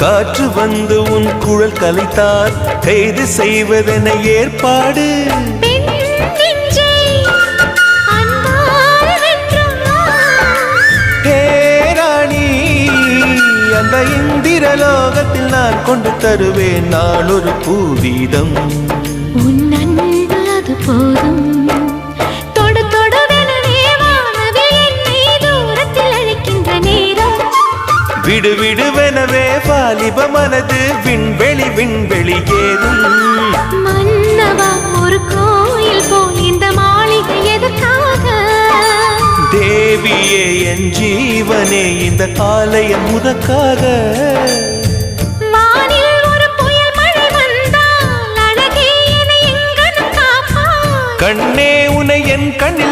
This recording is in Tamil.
காற்று வந்து உன் குழல் கலைத்தார். கைது செய்வதென ஏற்பாடு. பெண் அந்த இந்திரலோகத்தில் நான் கொண்டு தருவேன். நான் ஒரு பூவீதம். உன் அன்பு அது போதும். விடு விடுவெனவே வாலிப மனது. விண்வெளி விண்வெளி ஏறும். மன்னவா ஒரு கோயில் போல் இந்த மாளிகை எதற்காக? தேவியே என் ஜீவனே இந்த ஆலயம் உனக்காக. கண்ணே உனை என் கண்ணில்